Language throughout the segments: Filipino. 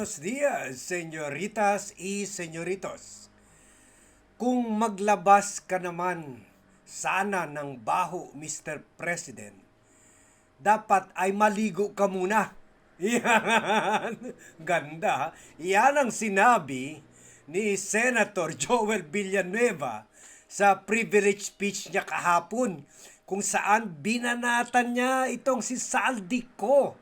días, señoritas y señoritos. Kung maglabas ka naman sana ng baho, Mr. President, dapat ay maligo ka muna. Yan. Ganda. Yan ang sinabi ni Senator Joel Villanueva sa privilege speech niya kahapon kung saan binanatan niya itong si Saldico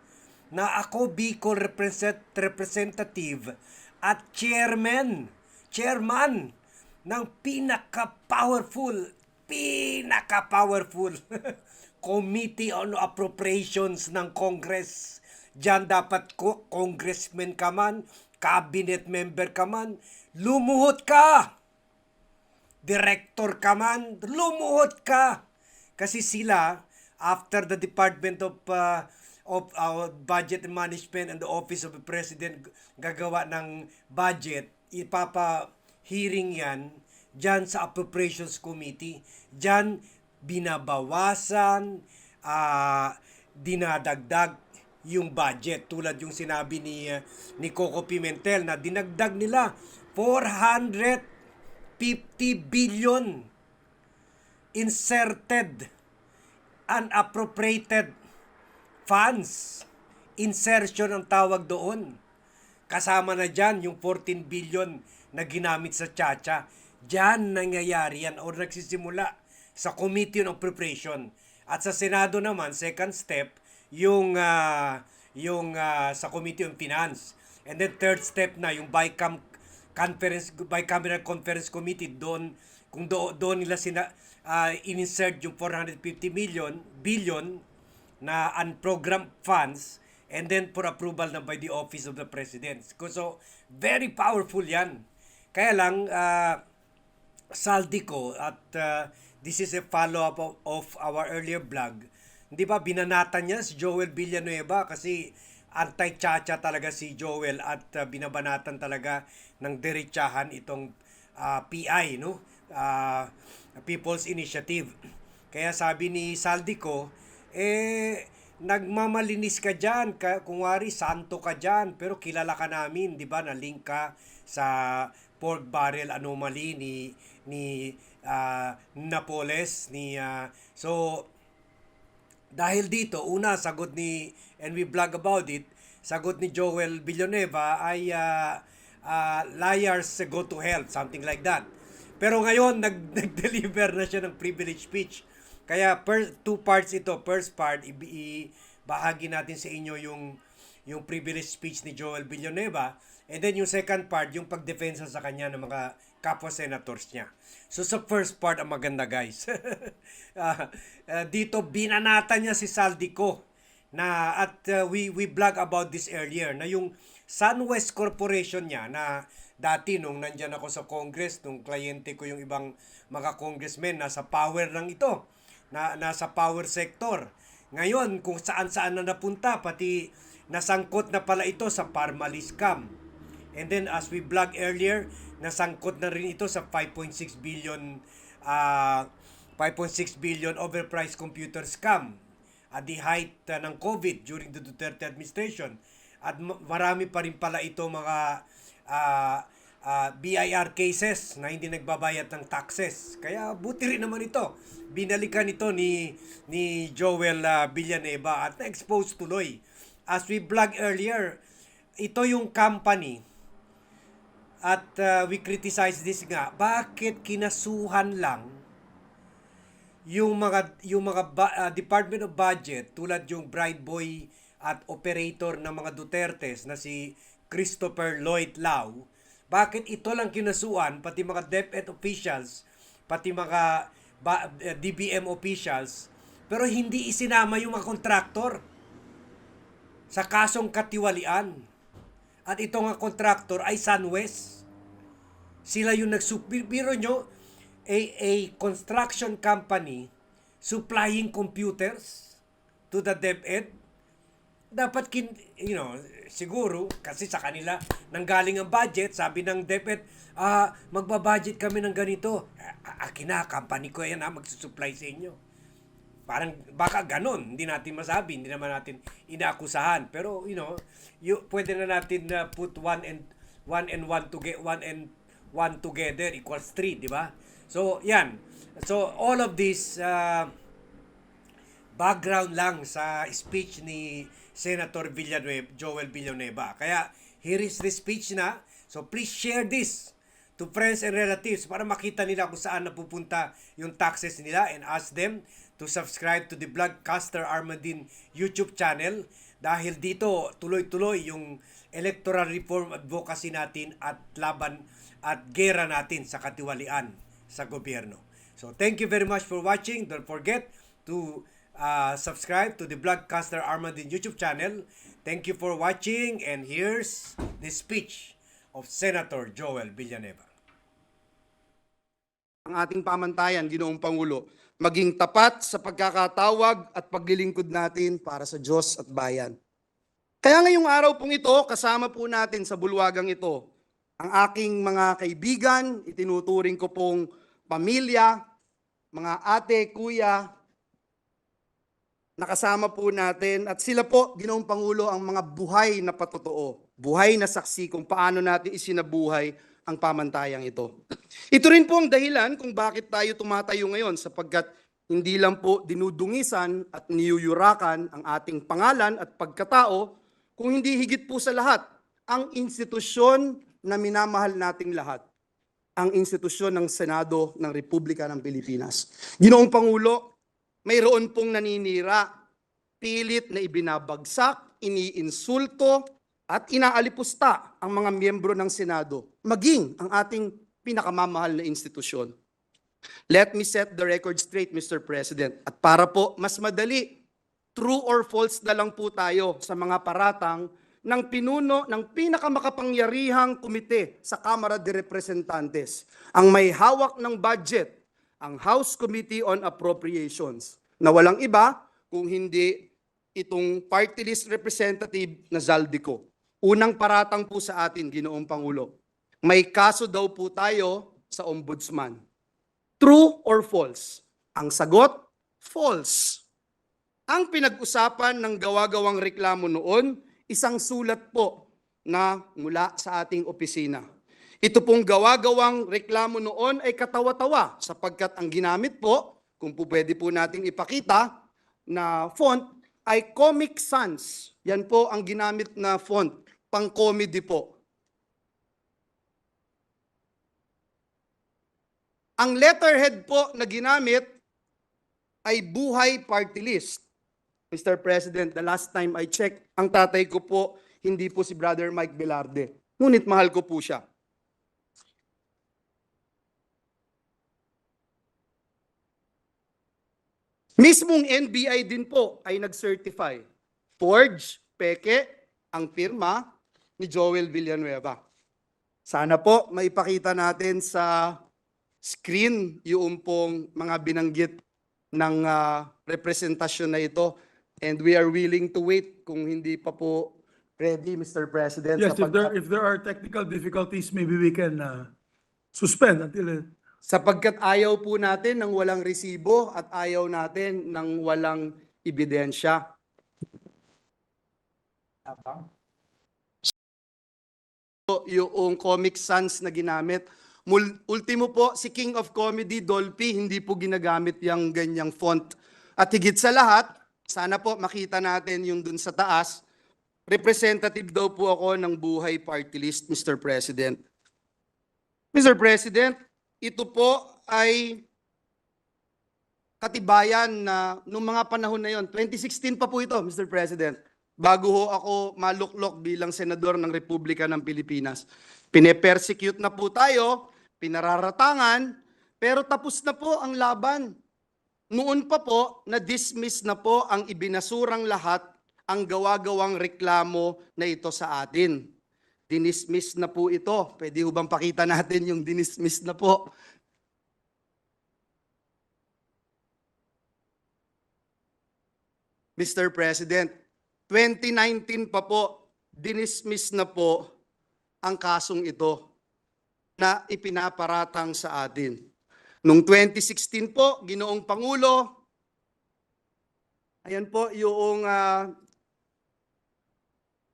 na ako Bicol represent, representative at chairman, chairman ng pinaka-powerful, pinaka-powerful Committee on Appropriations ng Congress. Diyan dapat ko, congressman ka man, cabinet member ka man, lumuhot ka! Director ka man, lumuhot ka! Kasi sila, after the Department of uh, of our budget management and the office of the president gagawa ng budget ipapa hearing yan dyan sa appropriations committee. Dyan binabawasan uh, dinadagdag yung budget. Tulad yung sinabi ni uh, ni Coco Pimentel na dinagdag nila 450 billion inserted unappropriated funds. Insertion ang tawag doon. Kasama na dyan yung 14 billion na ginamit sa Chacha. Diyan nangyayari yan o nagsisimula sa Committee on Appropriation. At sa Senado naman, second step, yung, uh, yung uh, sa Committee on Finance. And then third step na yung BICAM conference bicameral conference committee doon kung do, doon nila sina uh, in-insert yung 450 million billion na unprogrammed funds and then for approval na by the office of the president. So, very powerful yan. Kaya lang, uh, saldi ko at uh, this is a follow-up of, of our earlier blog. Hindi ba, binanatan niya si Joel Villanueva kasi anti-chacha talaga si Joel at uh, binabanatan talaga ng derechahan itong uh, PI, no? Uh, People's Initiative. Kaya sabi ni Saldico, eh, nagmamalinis ka dyan, kung wari, santo ka dyan, pero kilala ka namin, di ba, na link ka sa pork barrel anomaly ni ni uh, Napoles ni uh, so dahil dito una sagot ni and we blog about it sagot ni Joel Villanueva ay uh, uh, liars go to hell something like that. Pero ngayon nag nag-deliver na siya ng privilege speech kaya per, two parts ito. First part, ibahagi natin sa inyo yung yung privilege speech ni Joel Villanueva. And then yung second part, yung pagdefensa sa kanya ng mga kapwa senators niya. So sa first part ang maganda guys. uh, uh, dito binanatan niya si Saldico na at uh, we we blog about this earlier na yung SunWest Corporation niya na dati nung nandyan ako sa Congress, nung kliyente ko yung ibang mga congressmen nasa power lang ito na nasa power sector. Ngayon, kung saan-saan na napunta, pati nasangkot na pala ito sa Parmalee. And then as we blog earlier, nasangkot na rin ito sa 5.6 billion uh, 5.6 billion overpriced computer scam at the height uh, ng COVID during the Duterte administration. At marami pa rin pala ito mga uh, uh, BIR cases na hindi nagbabayad ng taxes. Kaya buti rin naman ito. Binalikan ito ni ni Joel uh, Villanueva at na-expose tuloy. As we blog earlier, ito yung company at uh, we criticize this nga. Bakit kinasuhan lang yung mga yung mga uh, Department of Budget tulad yung Bride Boy at operator ng mga Dutertes na si Christopher Lloyd Lau bakit ito lang kinasuan, pati mga DepEd officials, pati mga eh, DBM officials, pero hindi isinama yung mga kontraktor sa kasong katiwalian. At ito nga kontraktor ay SunWest. Sila yung nagsubiro nyo, a, a construction company supplying computers to the DepEd dapat kin, you know, siguro kasi sa kanila nanggaling ang budget, sabi ng DepEd, ah, magba-budget kami ng ganito. Akin na, company ko yan ha, magsusupply sa inyo. Parang baka ganun, hindi natin masabi, hindi naman natin inaakusahan. Pero you know, you, pwede na natin na put one and one and one to get one and one together equals three, di ba? So, yan. So, all of this uh, background lang sa speech ni Senator Villanueva, Joel Villanueva. Kaya, here is the speech na. So, please share this to friends and relatives para makita nila kung saan napupunta yung taxes nila and ask them to subscribe to the Vlogcaster Armadin YouTube channel dahil dito tuloy-tuloy yung electoral reform advocacy natin at laban at gera natin sa katiwalian sa gobyerno. So thank you very much for watching. Don't forget to uh, subscribe to the Vlogcaster Armadin YouTube channel. Thank you for watching and here's the speech of Senator Joel Villanueva. ang ating pamantayan, Ginoong Pangulo, maging tapat sa pagkakatawag at paglilingkod natin para sa Diyos at bayan. Kaya ngayong araw pong ito, kasama po natin sa bulwagang ito, ang aking mga kaibigan, itinuturing ko pong pamilya, mga ate, kuya, nakasama po natin at sila po, Ginoong Pangulo, ang mga buhay na patotoo, buhay na saksi kung paano natin isinabuhay ang pamantayang ito. Ito rin po ang dahilan kung bakit tayo tumatayo ngayon sapagkat hindi lang po dinudungisan at niyuyurakan ang ating pangalan at pagkatao, kung hindi higit po sa lahat, ang institusyon na minamahal nating lahat, ang institusyon ng Senado ng Republika ng Pilipinas. Ginoong Pangulo, mayroon pong naninira, pilit na ibinabagsak, iniinsulto, at inaalipusta ang mga miyembro ng Senado, maging ang ating pinakamamahal na institusyon. Let me set the record straight, Mr. President. At para po mas madali, true or false na lang po tayo sa mga paratang ng pinuno ng pinakamakapangyarihang komite sa Kamara de Representantes, ang may hawak ng budget, ang House Committee on Appropriations, na walang iba kung hindi itong party list representative na Zaldico. Unang paratang po sa atin, Ginoong Pangulo. May kaso daw po tayo sa ombudsman. True or false? Ang sagot, false. Ang pinag-usapan ng gawa-gawang reklamo noon, isang sulat po na mula sa ating opisina. Ito pong gawa-gawang reklamo noon ay katawa-tawa sapagkat ang ginamit po, kung po pwede po nating ipakita, na font ay Comic Sans. Yan po ang ginamit na font, pang-comedy po. Ang letterhead po na ginamit ay buhay party list. Mr. President, the last time I checked, ang tatay ko po, hindi po si Brother Mike Velarde. Ngunit mahal ko po siya. Mismong NBI din po ay nag-certify. Forge, peke, ang firma ni Joel Villanueva. Sana po maipakita natin sa screen yung pong mga binanggit ng ah, representasyon na ito. And we are willing to wait kung hindi pa po ready, Mr. President. Yes, if there, if there are technical difficulties, maybe we can uh, suspend until, uh, sapagkat ayaw po natin ng walang resibo at ayaw natin ng walang ebidensya. So, yung Comic Sans na ginamit. Ultimo po, si King of Comedy, Dolphy, hindi po ginagamit yung ganyang font. At higit sa lahat, sana po makita natin yung dun sa taas, representative daw po ako ng Buhay Party List, Mr. President. Mr. President, ito po ay katibayan na nung mga panahon na yon, 2016 pa po ito, Mr. President, bago ho ako maluklok bilang senador ng Republika ng Pilipinas. Pine-persecute na po tayo, pinararatangan, pero tapos na po ang laban. Noon pa po, na-dismiss na po ang ibinasurang lahat ang gawa-gawang reklamo na ito sa atin. Dinismiss na po ito. Pwede ho bang pakita natin yung dinismiss na po? Mr. President, 2019 pa po, dinismiss na po ang kasong ito na ipinaparatang sa atin. Noong 2016 po, Ginoong Pangulo, Ayan po yung ah,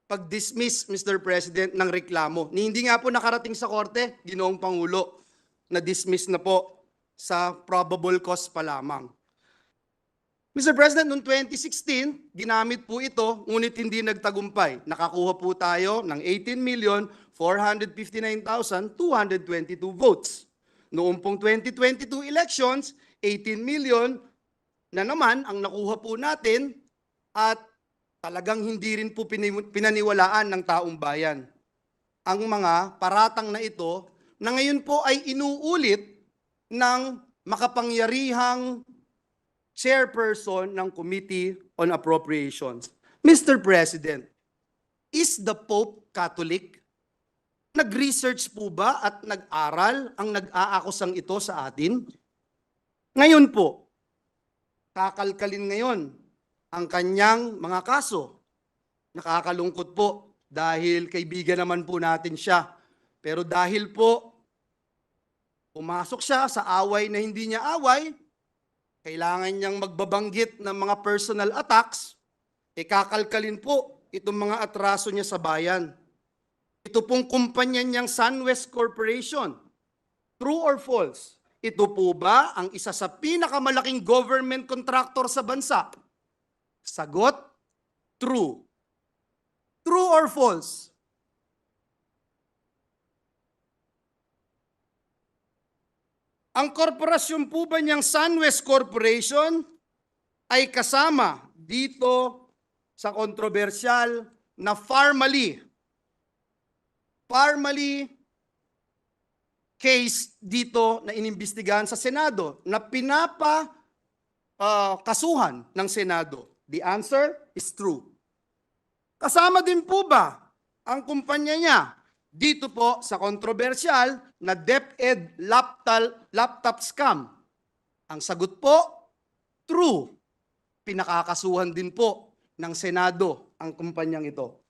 pag-dismiss, Mr. President, ng reklamo. Ni hindi nga po nakarating sa korte, ginoong Pangulo, na dismiss na po sa probable cause pa lamang. Mr. President, noong 2016, ginamit po ito, ngunit hindi nagtagumpay. Nakakuha po tayo ng 18,459,222 votes. Noong pong 2022 elections, 18 million na naman ang nakuha po natin at talagang hindi rin po pinaniwalaan ng taong bayan. Ang mga paratang na ito na ngayon po ay inuulit ng makapangyarihang chairperson ng Committee on Appropriations. Mr. President, is the Pope Catholic? Nag-research po ba at nag-aral ang nag-aakusang ito sa atin? Ngayon po, kakalkalin ngayon ang kanyang mga kaso. Nakakalungkot po dahil kaibigan naman po natin siya. Pero dahil po pumasok siya sa away na hindi niya away, kailangan niyang magbabanggit ng mga personal attacks, e kakalkalin po itong mga atraso niya sa bayan. Ito pong kumpanya niyang SunWest Corporation. True or false? Ito po ba ang isa sa pinakamalaking government contractor sa bansa? Sagot, true. True or false? Ang korporasyon po ba niyang SunWest Corporation ay kasama dito sa kontrobersyal na Farmally. Farmally case dito na inimbestigahan sa Senado na pinapa ah, kasuhan ng Senado. The answer is true. Kasama din po ba ang kumpanya niya dito po sa kontrobersyal na DepEd laptop, laptop scam? Ang sagot po, true. Pinakakasuhan din po ng Senado ang kumpanyang ito.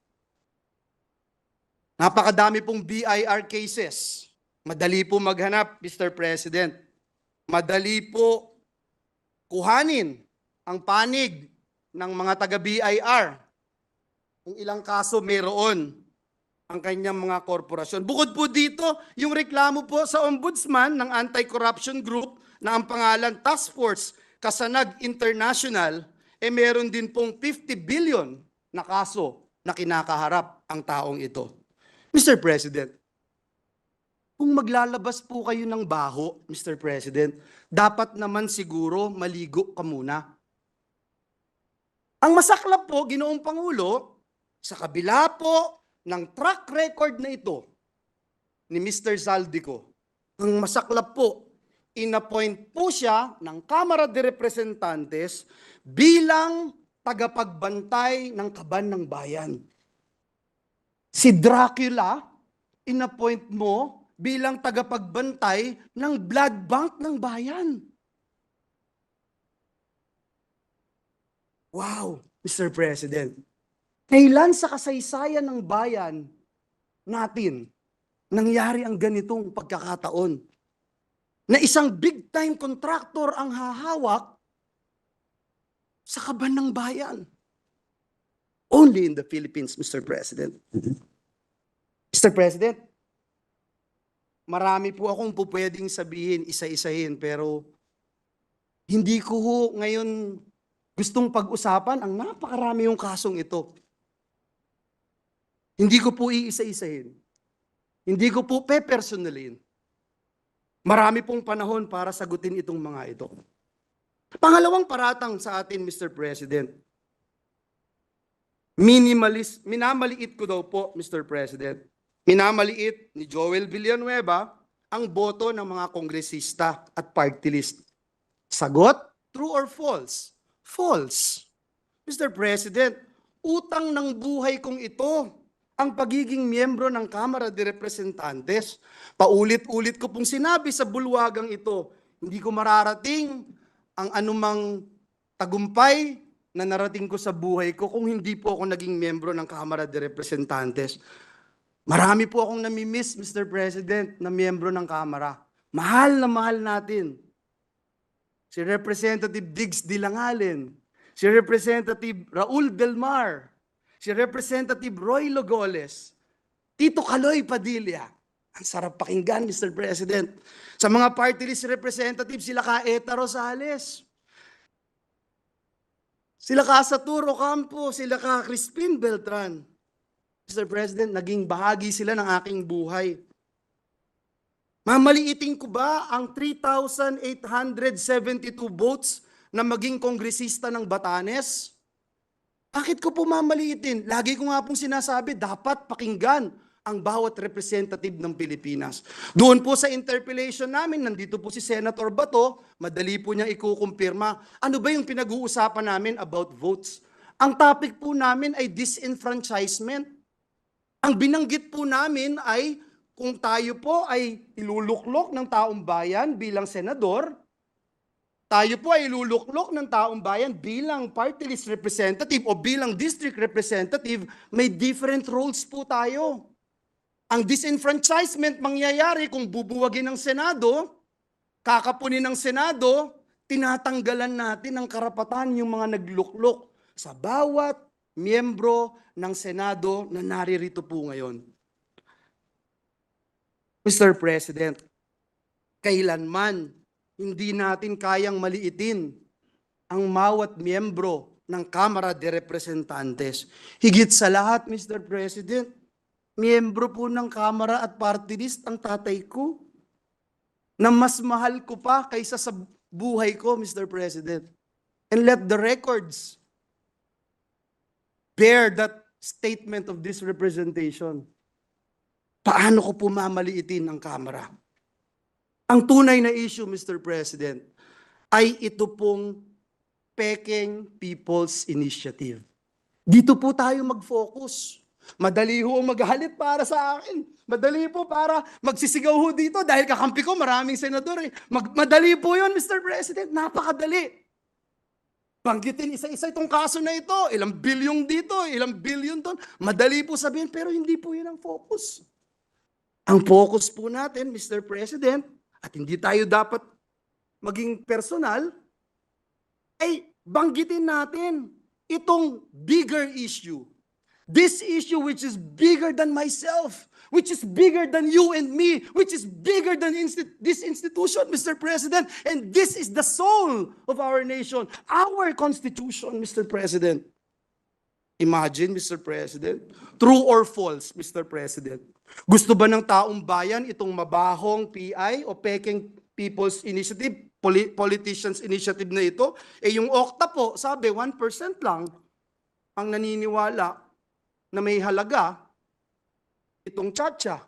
Napakadami pong BIR cases. Madali po maghanap, Mr. President. Madali po kuhanin ang panig ng mga taga-BIR. Kung ilang kaso meron ang kanyang mga korporasyon. Bukod po dito, yung reklamo po sa ombudsman ng anti-corruption group na ang pangalan Task Force Kasanag International, eh meron din pong 50 billion na kaso na kinakaharap ang taong ito. Mr. President, kung maglalabas po kayo ng baho, Mr. President, dapat naman siguro maligo ka muna. Ang masaklap po, ginoong Pangulo, sa kabila po ng track record na ito ni Mr. Zaldico, ang masaklap po, inappoint po siya ng Kamara de Representantes bilang tagapagbantay ng kaban ng bayan. Si Dracula, inappoint mo bilang tagapagbantay ng blood bank ng bayan. Wow, Mr. President. Kailan sa kasaysayan ng bayan natin nangyari ang ganitong pagkakataon? Na isang big time contractor ang hahawak sa kaban ng bayan. Only in the Philippines, Mr. President. Mr. President, marami po akong po pwedeng sabihin, isa-isahin, pero hindi ko ho ngayon gustong pag-usapan ang napakarami yung kasong ito. Hindi ko po iisa-isahin. Hindi ko po pe-personalin. Marami pong panahon para sagutin itong mga ito. Pangalawang paratang sa atin, Mr. President. Minimalist, minamaliit ko daw po, Mr. President. Minamaliit ni Joel Villanueva ang boto ng mga kongresista at party list. Sagot, true or false? False. Mr. President, utang ng buhay kong ito ang pagiging miyembro ng Kamara de Representantes. Paulit-ulit ko pong sinabi sa bulwagang ito, hindi ko mararating ang anumang tagumpay na narating ko sa buhay ko kung hindi po ako naging miyembro ng Kamara de Representantes. Marami po akong namimiss, Mr. President, na miyembro ng Kamara. Mahal na mahal natin. Si Representative Diggs Dilangalin, si Representative Raul Delmar, si Representative Roy Logoles, Tito Kaloy Padilla. Ang sarap pakinggan, Mr. President. Sa mga party list representative, sila ka Eta Rosales. Sila ka Saturo Campo, sila ka Crispin Beltran. Mr. President, naging bahagi sila ng aking buhay. Mamaliitin ko ba ang 3,872 votes na maging kongresista ng Batanes? Bakit ko po mamaliitin? Lagi ko nga pong sinasabi, dapat pakinggan ang bawat representative ng Pilipinas. Doon po sa interpellation namin, nandito po si Senator Bato, madali po niya ikukumpirma. Ano ba yung pinag-uusapan namin about votes? Ang topic po namin ay disenfranchisement. Ang binanggit po namin ay kung tayo po ay iluluklok ng taong bayan bilang senador, tayo po ay iluluklok ng taong bayan bilang party list representative o bilang district representative, may different roles po tayo. Ang disenfranchisement mangyayari kung bubuwagin ng Senado, kakapunin ng Senado, tinatanggalan natin ng karapatan yung mga nagluklok sa bawat miyembro ng Senado na naririto po ngayon. Mr. President, kailanman hindi natin kayang maliitin ang mawat miyembro ng Kamara de Representantes. Higit sa lahat, Mr. President, miyembro po ng Kamara at party list ang tatay ko na mas mahal ko pa kaysa sa buhay ko, Mr. President. And let the records bear that statement of this representation. Paano ko po mamaliitin ang Kamara? Ang tunay na issue, Mr. President, ay ito pong Peking People's Initiative. Dito po tayo mag-focus. Madali ho maghalit para sa akin. Madali po para magsisigaw ho dito dahil kakampi ko maraming senador eh. Mag- madali po yun, Mr. President. Napakadali. Banggitin isa-isa itong kaso na ito. Ilang bilyong dito, ilang bilyon doon. Madali po sabihin, pero hindi po yun ang focus. Ang focus po natin, Mr. President, at hindi tayo dapat maging personal, ay banggitin natin itong bigger issue. This issue which is bigger than myself, which is bigger than you and me, which is bigger than insti- this institution, Mr. President. And this is the soul of our nation, our constitution, Mr. President. Imagine, Mr. President, true or false, Mr. President. Gusto ba ng taong bayan itong mabahong PI o Peking People's Initiative, poli- Politicians Initiative na ito? Eh yung OCTA po, sabi 1% lang ang naniniwala na may halaga itong tsatsya.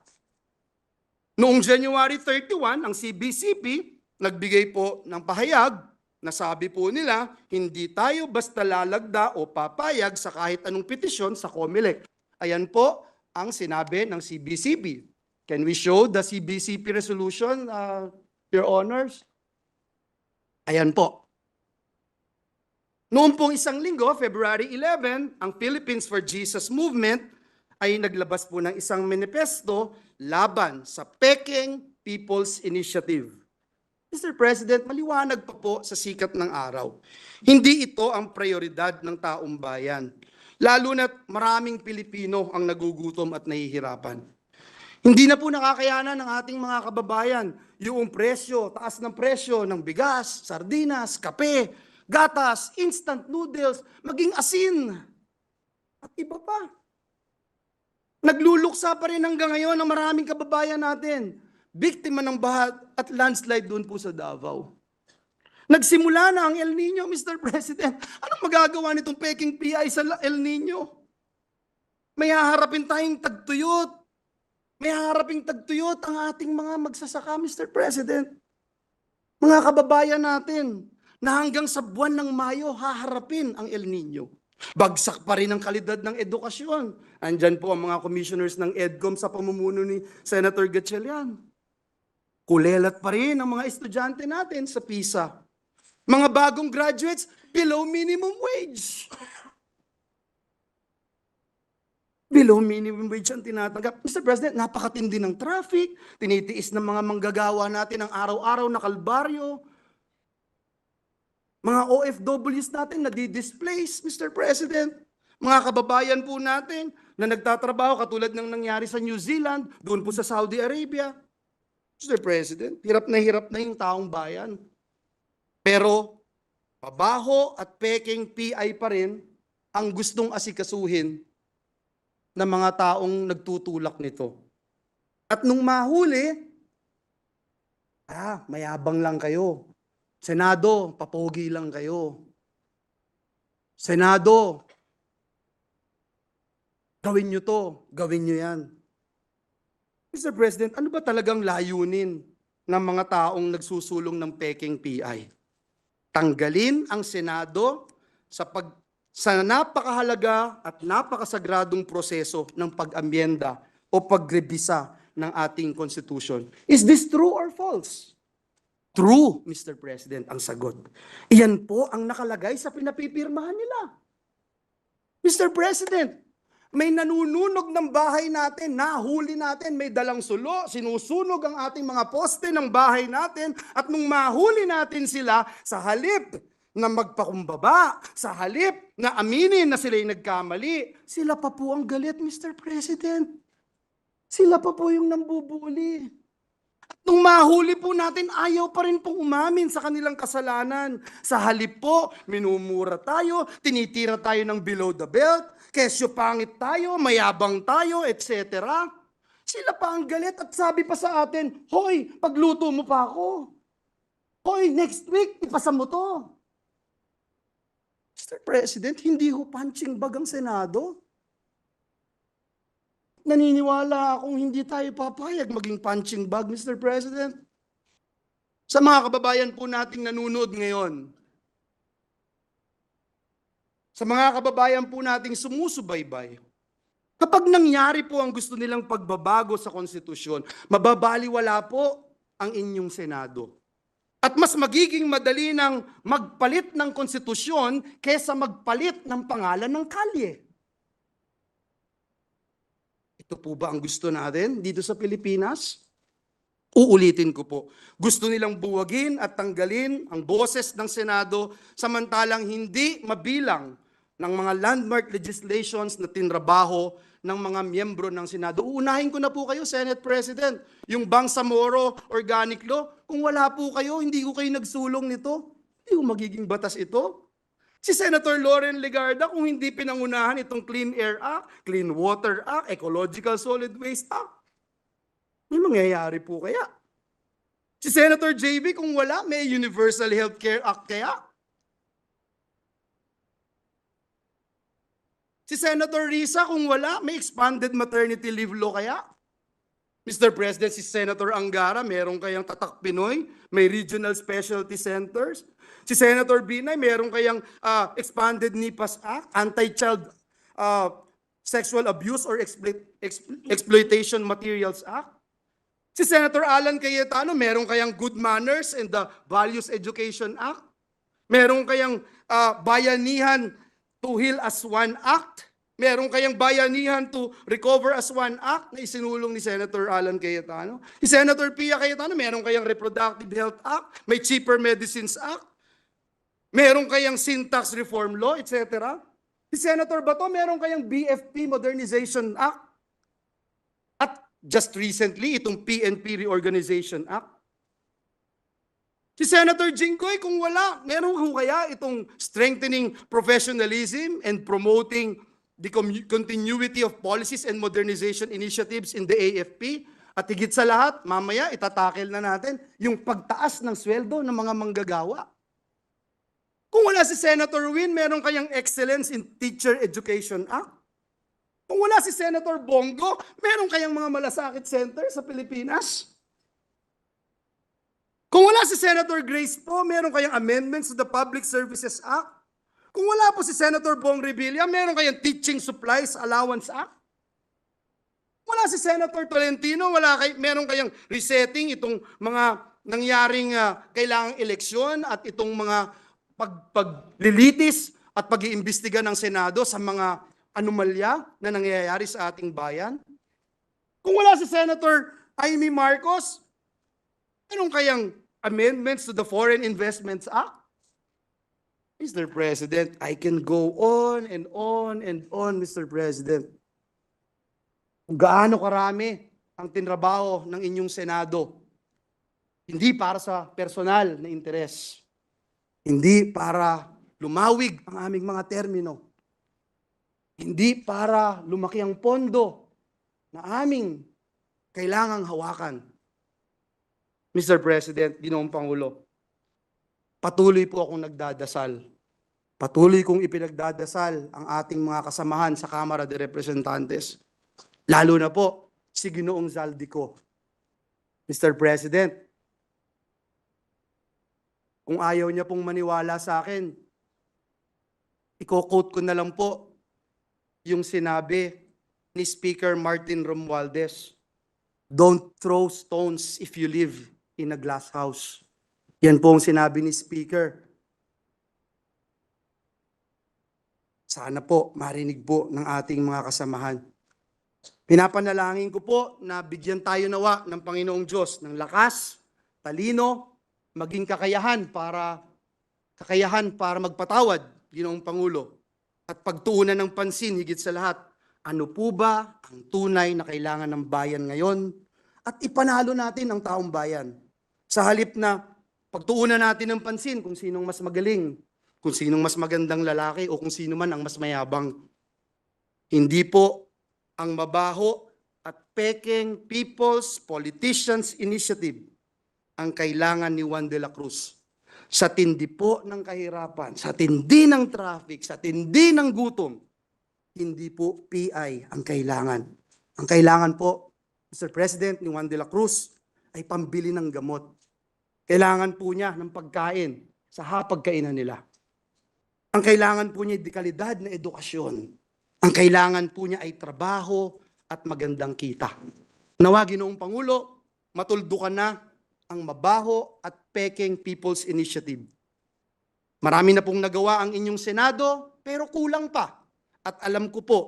Noong January 31, ang CBCP nagbigay po ng pahayag na sabi po nila, hindi tayo basta lalagda o papayag sa kahit anong petisyon sa COMELEC. Ayan po ang sinabi ng CBCP. Can we show the CBCP resolution, uh, Your Honors? Ayan po. Noong pong isang linggo, February 11, ang Philippines for Jesus Movement ay naglabas po ng isang manifesto laban sa Peking People's Initiative. Mr. President, maliwanag pa po sa sikat ng araw. Hindi ito ang prioridad ng taong bayan. Lalo na't maraming Pilipino ang nagugutom at nahihirapan. Hindi na po nakakayanan ng ating mga kababayan yung presyo, taas ng presyo ng bigas, sardinas, kape, gatas, instant noodles, maging asin, at iba pa. Nagluluksa pa rin hanggang ngayon ang maraming kababayan natin. Biktima ng baha at landslide doon po sa Davao. Nagsimula na ang El Nino, Mr. President. Anong magagawa nitong Peking PI sa El Nino? May haharapin tayong tagtuyot. May haharaping tagtuyot ang ating mga magsasaka, Mr. President. Mga kababayan natin na hanggang sa buwan ng Mayo haharapin ang El Nino. Bagsak pa rin ang kalidad ng edukasyon. Andyan po ang mga commissioners ng EDCOM sa pamumuno ni Senator Gatchalian. Kulelat pa rin ang mga estudyante natin sa PISA. Mga bagong graduates, below minimum wage. Below minimum wage ang tinatanggap. Mr. President, napakatindi ng traffic, tinitiis ng mga manggagawa natin ang araw-araw na kalbaryo. Mga OFWs natin na di-displace, Mr. President. Mga kababayan po natin na nagtatrabaho katulad ng nangyari sa New Zealand, doon po sa Saudi Arabia. Mr. President, hirap na hirap na yung taong bayan. Pero, pabaho at peking PI pa rin ang gustong asikasuhin ng mga taong nagtutulak nito. At nung mahuli, ah, mayabang lang kayo. Senado, papogi lang kayo. Senado, gawin nyo to, gawin nyo yan. Mr. President, ano ba talagang layunin ng mga taong nagsusulong ng peking PI? Tanggalin ang Senado sa pag sa napakahalaga at napakasagradong proseso ng pag-amyenda o pagrebisa ng ating Constitution. Is this true or false? True, Mr. President, ang sagot. Iyan po ang nakalagay sa pinapipirmahan nila. Mr. President, may nanununog ng bahay natin, nahuli natin, may dalang sulo, sinusunog ang ating mga poste ng bahay natin, at nung mahuli natin sila, sa halip na magpakumbaba, sa halip na aminin na sila'y nagkamali, sila pa po ang galit, Mr. President. Sila pa po yung nambubuli. Nung mahuli po natin, ayaw pa rin pong umamin sa kanilang kasalanan. Sa halip po, minumura tayo, tinitira tayo ng below the belt, kesyo pangit tayo, mayabang tayo, etc. Sila pa ang galit at sabi pa sa atin, Hoy, pagluto mo pa ako. Hoy, next week, ipasa mo to. Mr. President, hindi ho punching bag ang Senado. Naniniwala akong hindi tayo papayag maging punching bag, Mr. President. Sa mga kababayan po nating nanonood ngayon, sa mga kababayan po nating sumusubaybay, kapag nangyari po ang gusto nilang pagbabago sa konstitusyon, mababaliwala po ang inyong Senado. At mas magiging madali ng magpalit ng konstitusyon kesa magpalit ng pangalan ng kalye. Ito po ba ang gusto natin dito sa Pilipinas? Uulitin ko po. Gusto nilang buwagin at tanggalin ang boses ng Senado samantalang hindi mabilang ng mga landmark legislations na tinrabaho ng mga miyembro ng Senado. Uunahin ko na po kayo, Senate President, yung Bangsamoro Organic Law. Kung wala po kayo, hindi ko kayo nagsulong nito, hindi ko magiging batas ito. Si Senator Lauren Legarda, kung hindi pinangunahan itong Clean Air Act, Clean Water Act, Ecological Solid Waste Act, may mangyayari po kaya? Si Senator JB, kung wala, may Universal Healthcare Act kaya? Si Senator Risa, kung wala, may expanded maternity leave law kaya? Mr. President, si Senator Angara, meron kayang Tatak Pinoy, may regional specialty centers. Si Senator Binay, meron kayang ah, expanded NIPAS Act, Anti-Child ah, Sexual Abuse or Exploit- Expl- Exploitation Materials Act. Si Senator Alan Cayetano, meron kayang Good Manners and the Values Education Act. Meron kayang ah, Bayanihan to Heal as One Act. Meron kayang Bayanihan to Recover as One Act na isinulong ni Senator Alan Cayetano. Si Senator Pia Cayetano, meron kayang Reproductive Health Act, may Cheaper Medicines Act, meron kayang Syntax Reform Law, etc. Si Senator Bato, meron kayang BFP Modernization Act. At just recently, itong PNP Reorganization Act. Si Senator Jinggoy, kung wala, meron ho kaya itong strengthening professionalism and promoting the continuity of policies and modernization initiatives in the AFP. At higit sa lahat, mamaya itatakel na natin yung pagtaas ng sweldo ng mga manggagawa. Kung wala si Senator Win, meron kayang Excellence in Teacher Education Act. Kung wala si Senator Bongo, meron kayang mga malasakit center sa Pilipinas. Kung wala si Senator Grace po, meron kayang amendments to the Public Services Act. Kung wala po si Senator Bong Revilla, meron kayang Teaching Supplies Allowance Act. Wala si Senator Tolentino, wala kay, meron kayang resetting itong mga nangyaring ah, kailangang eleksyon at itong mga pag, paglilitis at pag-iimbestiga ng Senado sa mga anomalya na nangyayari sa ating bayan. Kung wala si Senator Amy Marcos, Anong kayang amendments to the Foreign Investments Act? Mr. President, I can go on and on and on, Mr. President. Gaano karami ang tinrabaho ng inyong Senado. Hindi para sa personal na interes. Hindi para lumawig ang aming mga termino. Hindi para lumaki ang pondo na aming kailangang hawakan. Mr. President, Ginoong Pangulo, patuloy po akong nagdadasal. Patuloy kong ipinagdadasal ang ating mga kasamahan sa Kamara de Representantes. Lalo na po si Ginoong Zaldico. Mr. President, kung ayaw niya pong maniwala sa akin, iko-quote ko na lang po yung sinabi ni Speaker Martin Romualdez. Don't throw stones if you live in a glass house. Yan po ang sinabi ni Speaker. Sana po marinig po ng ating mga kasamahan. Pinapanalangin ko po na bigyan tayo nawa ng Panginoong Diyos ng lakas, talino, maging kakayahan para kakayahan para magpatawad, Ginoong Pangulo. At pagtuunan ng pansin higit sa lahat, ano po ba ang tunay na kailangan ng bayan ngayon? At ipanalo natin ang taong bayan. Sa halip na pagtuunan natin ng pansin kung sinong mas magaling, kung sinong mas magandang lalaki o kung sino man ang mas mayabang. Hindi po ang mabaho at peking People's Politicians Initiative ang kailangan ni Juan de la Cruz. Sa tindi po ng kahirapan, sa tindi ng traffic, sa tindi ng gutom, hindi po PI ang kailangan. Ang kailangan po, Mr. President, ni Juan de la Cruz ay pambili ng gamot. Kailangan po niya ng pagkain sa hapagkainan nila. Ang kailangan po niya ay dekalidad na edukasyon. Ang kailangan po niya ay trabaho at magandang kita. Nawa, Ginoong Pangulo, matuldukan na ang mabaho at peking People's Initiative. Marami na pong nagawa ang inyong Senado, pero kulang pa. At alam ko po,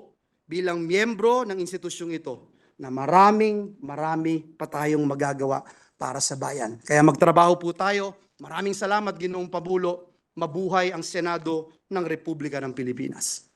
bilang miyembro ng institusyong ito, na maraming, marami pa tayong magagawa para sa bayan. Kaya magtrabaho po tayo. Maraming salamat, Ginoong Pabulo. Mabuhay ang Senado ng Republika ng Pilipinas.